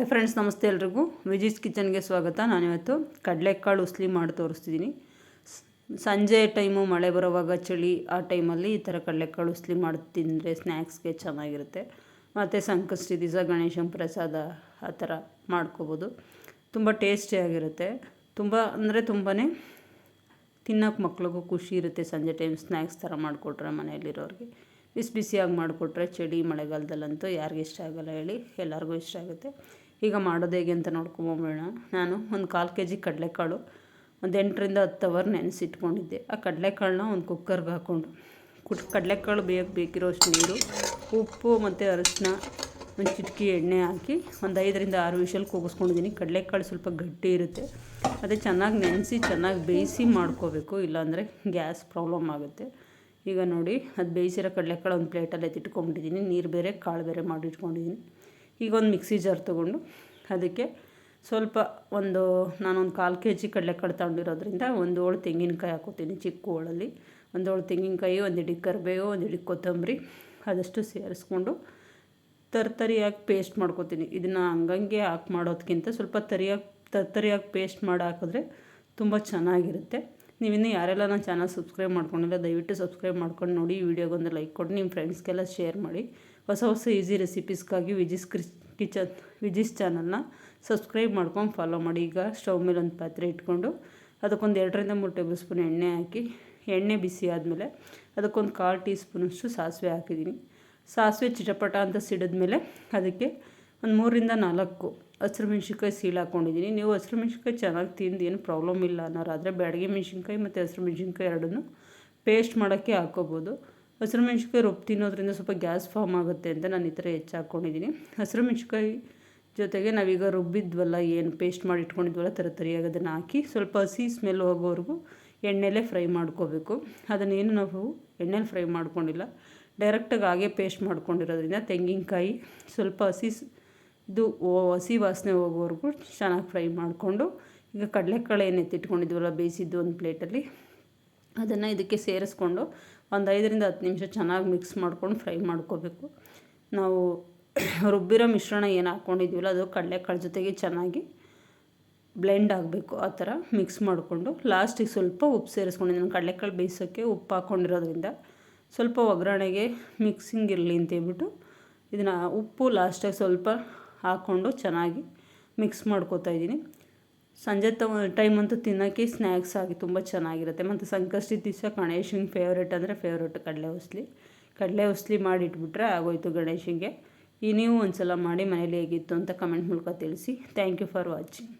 Hi friends, ನಮಸ್ತೆ ಎಲ್ರಿಗೂ. ವಿಜಿಸ್ ಕಿಚನ್ಗೆ ಸ್ವಾಗತ. ನಾನಿವತ್ತು ಕಡಲೆಕಾಳು ಉಸ್ಲಿ ಮಾಡಿ ತೋರಿಸ್ತಿದ್ದೀನಿ. ಸಂಜೆ ಟೈಮು ಮಳೆ ಬರೋವಾಗ ಚಳಿ, ಆ ಟೈಮಲ್ಲಿ ಈ ಥರ ಕಡಲೆಕಾಳು ಉಸ್ಲಿ ಮಾಡಿ ತಿಂದರೆ ಸ್ನ್ಯಾಕ್ಸ್ಗೆ ಚೆನ್ನಾಗಿರುತ್ತೆ. ಮತ್ತು ಸಂಕಷ್ಟಿ ದಿವಸ ಗಣೇಶನ ಪ್ರಸಾದ ಆ ಥರ ಮಾಡ್ಕೋಬೋದು. ತುಂಬ ಟೇಸ್ಟಿಯಾಗಿರುತ್ತೆ ತುಂಬ, ಅಂದರೆ ತುಂಬಾ ತಿನ್ನೋಕೆ ಮಕ್ಳಿಗೂ ಖುಷಿ ಇರುತ್ತೆ ಸಂಜೆ ಟೈಮ್ ಸ್ನ್ಯಾಕ್ಸ್ ಥರ ಮಾಡಿಕೊಟ್ರೆ ಮನೆಯಲ್ಲಿರೋರಿಗೆ. ಬಿಸಿ ಬಿಸಿಯಾಗಿ ಮಾಡಿಕೊಟ್ರೆ ಚಳಿ ಮಳೆಗಾಲದಲ್ಲಂತೂ ಯಾರಿಗೂ ಇಷ್ಟ ಆಗೋಲ್ಲ ಹೇಳಿ. ಎಲ್ಲರಿಗೂ ಇಷ್ಟ ಆಗುತ್ತೆ. ಈಗ ಮಾಡೋದು ಹೇಗೆ ಅಂತ ನೋಡ್ಕೊಂಬೋಣ ನಾನು ಒಂದು ಕಾಲು ಕೆ ಜಿ ಕಡಲೆಕಾಳು, ಒಂದು ಎಂಟರಿಂದ ಹತ್ತು ಅವರ್ ನೆನೆಸಿಟ್ಕೊಂಡಿದ್ದೆ. ಆ ಕಡಲೆಕಾಳನ್ನ ಒಂದು ಕುಕ್ಕರ್ಗೆ ಹಾಕ್ಕೊಂಡು ಕುಟ್ ಕಡಲೆಕಾಳು ಬೇಯಕ್ಕೆ ಬೇಕಿರೋಷ್ಟು ನೀರು, ಉಪ್ಪು ಮತ್ತು ಅರಶಿನ ಒಂದು ಚಿಟಕಿ ಎಣ್ಣೆ ಹಾಕಿ ಒಂದು ಐದರಿಂದ ಆರು ವಿಷಲ್ ಕೂಗಿಸ್ಕೊಂಡಿದ್ದೀನಿ. ಕಡಲೆಕಾಳು ಸ್ವಲ್ಪ ಗಟ್ಟಿ ಇರುತ್ತೆ. ಅದೇ ಚೆನ್ನಾಗಿ ನೆನೆಸಿ, ಚೆನ್ನಾಗಿ ಬೇಯಿಸಿ ಮಾಡ್ಕೋಬೇಕು. ಇಲ್ಲಾಂದರೆ ಗ್ಯಾಸ್ ಪ್ರಾಬ್ಲಮ್ ಆಗುತ್ತೆ. ಈಗ ನೋಡಿ, ಅದು ಬೇಯಿಸಿರೋ ಕಡಲೆಕಾಳು ಒಂದು ಪ್ಲೇಟಲ್ಲಿ ಎತ್ತಿಟ್ಕೊಂಡ್ಬಿಟ್ಟಿದ್ದೀನಿ ನೀರು ಬೇರೆ, ಕಾಳು ಬೇರೆ ಮಾಡಿಟ್ಕೊಂಡಿದ್ದೀನಿ. ಈಗ ಒಂದು ಮಿಕ್ಸಿ ಜಾರ್ ತೊಗೊಂಡು ಅದಕ್ಕೆ ಸ್ವಲ್ಪ ಒಂದು ನಾನೊಂದು ಕಾಲು ಕೆ ಜಿ ಕಡಲೆಕಾಳು ತಗೊಂಡಿರೋದ್ರಿಂದ ಒಂದು ಹೋಳು ತೆಂಗಿನಕಾಯಿ ಹಾಕೋತೀನಿ ಚಿಕ್ಕ ಹೋಳಲ್ಲಿ. ಒಂದು ಹೋಳು ತೆಂಗಿನಕಾಯಿ, ಒಂದು ಹಿಡಿ ಕರಿಬೇವು, ಒಂದು ಹಿಡಿ ಕೊತ್ತಂಬರಿ ಅದಷ್ಟು ಸೇರಿಸ್ಕೊಂಡು ತರ್ತರಿಯಾಗಿ ಪೇಸ್ಟ್ ಮಾಡ್ಕೋತೀನಿ. ಇದನ್ನು ಹಂಗಂಗೆ ಹಾಕಿ ಮಾಡೋದಕ್ಕಿಂತ ಸ್ವಲ್ಪ ತರಿಯಾಗಿ, ತರ್ತರಿಯಾಗಿ ಪೇಸ್ಟ್ ಮಾಡಿ ಹಾಕಿದ್ರೆ ತುಂಬ ಚೆನ್ನಾಗಿರುತ್ತೆ. ನೀವಿನ್ನೂ ಯಾರೆಲ್ಲ ನನ್ನ ಚಾನಲ್ ಸಬ್ಸ್ಕ್ರೈಬ್ ಮಾಡ್ಕೊಂಡಿಲ್ಲ, ದಯವಿಟ್ಟು ಸಬ್ಸ್ಕ್ರೈಬ್ ಮಾಡ್ಕೊಂಡು ನೋಡಿ, ಈ ವಿಡಿಯೋಗೊಂದು ಲೈಕ್ ಕೊಡಿ, ನಿಮ್ಮ ಫ್ರೆಂಡ್ಸ್ಗೆಲ್ಲ ಶೇರ್ ಮಾಡಿ. ಹೊಸ ಹೊಸ ಈಸಿ ರೆಸಿಪೀಸ್ಗಾಗಿ ವಿಜಿಸ್ ಕ್ರಿಸ್ ಕಿಚನ್, ವಿಜಿಸ್ ಚಾನಲ್ನ ಸಬ್ಸ್ಕ್ರೈಬ್ ಮಾಡ್ಕೊಂಡು ಫಾಲೋ ಮಾಡಿ. ಈಗ ಸ್ಟವ್ ಮೇಲೆ ಒಂದು ಪಾತ್ರೆ ಇಟ್ಕೊಂಡು ಅದಕ್ಕೊಂದು ಎರಡರಿಂದ ಮೂರು ಟೇಬಲ್ ಸ್ಪೂನ್ ಎಣ್ಣೆ ಹಾಕಿ, ಎಣ್ಣೆ ಬಿಸಿ ಆದಮೇಲೆ ಅದಕ್ಕೊಂದು ಕಾಲು ಟೀ ಸ್ಪೂನಷ್ಟು ಸಾಸಿವೆ ಹಾಕಿದ್ದೀನಿ. ಸಾಸಿವೆ ಚಿಟಪಟ ಅಂತ ಸಿಡಿದ್ಮೇಲೆ ಅದಕ್ಕೆ ಒಂದು ಮೂರರಿಂದ ನಾಲ್ಕು ಹಸಿರು ಮೆಣ್ಸಿನ್ಕಾಯಿ ಸೀಳು ಹಾಕ್ಕೊಂಡಿದ್ದೀನಿ ನೀವು ಹಸಿರು ಮೆಣ್ಸಿನ್ಕಾಯಿ ಚೆನ್ನಾಗಿ ತಿಂದು ಏನು ಪ್ರಾಬ್ಲಮ್ ಇಲ್ಲ. ಅನ್ನೋರಾದರೆ ಬ್ಯಾಡಗೆ ಮೆಣ್ಸಿನ್ಕಾಯಿ ಮತ್ತು ಹಸಿರು ಮೆಣ್ಸಿನ್ಕಾಯಿ ಎರಡನ್ನೂ ಪೇಸ್ಟ್ ಮಾಡೋಕ್ಕೆ ಹಾಕ್ಕೋಬೋದು ಹಸಿರು ಮೆಣ್ಸಿನ್ಕಾಯಿ ರುಬ್ಬು ತಿನ್ನೋದ್ರಿಂದ ಸ್ವಲ್ಪ ಗ್ಯಾಸ್ ಫಾರ್ಮ್ ಆಗುತ್ತೆ ಅಂತ ನಾನು ಈ ಥರ ಹೆಚ್ಚು ಹಾಕ್ಕೊಂಡಿದ್ದೀನಿ ಹಸಿರು ಮೆಣ್ಸಿನ್ಕಾಯಿ ಜೊತೆಗೆ ನಾವೀಗ ರುಬ್ಬಿದ್ವಲ್ಲ, ಏನು ಪೇಸ್ಟ್ ಮಾಡಿ ಇಟ್ಕೊಂಡಿದ್ವಲ್ಲ ಥರ ತರಿಯಾಗಿ ಅದನ್ನು ಹಾಕಿ ಸ್ವಲ್ಪ ಹಸಿ ಸ್ಮೆಲ್ ಹೋಗೋವರೆಗೂ ಎಣ್ಣೆಲೇ ಫ್ರೈ ಮಾಡ್ಕೋಬೇಕು. ಅದನ್ನೇನು ನಾವು ಎಣ್ಣೆಲಿ ಫ್ರೈ ಮಾಡ್ಕೊಂಡಿಲ್ಲ. ಡೈರೆಕ್ಟಾಗಿ ಹಾಗೆ ಪೇಸ್ಟ್ ಮಾಡ್ಕೊಂಡಿರೋದ್ರಿಂದ ತೆಂಗಿನಕಾಯಿ ಸ್ವಲ್ಪ ಹಸಿ ಇದು ಹಸಿ ವಾಸನೆ ಹೋಗೋವರೆಗೂ ಚೆನ್ನಾಗಿ ಫ್ರೈ ಮಾಡಿಕೊಂಡು, ಈಗ ಕಡಲೆಕಾಳು ಏನು ಎತ್ತಿಟ್ಕೊಂಡಿದ್ವಲ್ಲ ಬೇಯಿಸಿದ್ದು ಒಂದು ಪ್ಲೇಟಲ್ಲಿ, ಅದನ್ನು ಇದಕ್ಕೆ ಸೇರಿಸ್ಕೊಂಡು ಒಂದು ಐದರಿಂದ ಹತ್ತು ನಿಮಿಷ ಚೆನ್ನಾಗಿ ಮಿಕ್ಸ್ ಮಾಡ್ಕೊಂಡು ಫ್ರೈ ಮಾಡ್ಕೋಬೇಕು. ನಾವು ರುಬ್ಬಿರೋ ಮಿಶ್ರಣ ಏನು ಹಾಕ್ಕೊಂಡಿದ್ದೀವಲ್ಲ ಅದು ಕಡಲೆಕಾಳು ಜೊತೆಗೆ ಚೆನ್ನಾಗಿ ಬ್ಲೆಂಡ್ ಆಗಬೇಕು, ಆ ಥರ ಮಿಕ್ಸ್ ಮಾಡಿಕೊಂಡು. ಲಾಸ್ಟಿಗೆ ಸ್ವಲ್ಪ ಉಪ್ಪು ಸೇರಿಸ್ಕೊಂಡಿದ್ದೀನಿ ಕಡಲೆಕಾಳು ಬೇಯಿಸೋಕ್ಕೆ ಉಪ್ಪು ಹಾಕ್ಕೊಂಡಿರೋದ್ರಿಂದ ಸ್ವಲ್ಪ ಒಗ್ಗರಣೆಗೆ ಮಿಕ್ಸಿಂಗ್ ಇರಲಿ ಅಂತೇಳ್ಬಿಟ್ಟು ಇದನ್ನು ಉಪ್ಪು ಲಾಸ್ಟಾಗಿ ಸ್ವಲ್ಪ ಹಾಕ್ಕೊಂಡು ಚೆನ್ನಾಗಿ ಮಿಕ್ಸ್ ಮಾಡ್ಕೋತಾ ಇದ್ದೀನಿ. ಸಂಜೆ ತ ಟೈಮ್ ಅಂತೂ ತಿನ್ನೋಕ್ಕೆ ಸ್ನ್ಯಾಕ್ಸ್ ಆಗಿ ತುಂಬ ಚೆನ್ನಾಗಿರುತ್ತೆ. ಮತ್ತು ಸಂಕಷ್ಟಿ ದಿವಸ ಗಣೇಶನ ಫೇವ್ರೇಟ್ ಅಂದರೆ ಫೇವ್ರೇಟ್ ಕಡಲೆ ಉಸ್ಲಿ. ಕಡಲೆ ಉಸ್ಲಿ ಮಾಡಿಟ್ಬಿಟ್ರೆ ಆಗೋಯ್ತು ಗಣೇಶನಿಗೆ. ಈ ನೀವು ಒಂದು ಸಲ ಮಾಡಿ ಮನೇಲಿ ಹೇಗಿತ್ತು ಅಂತ ಕಮೆಂಟ್ ಮೂಲಕ ತಿಳಿಸಿ. Thank you for watching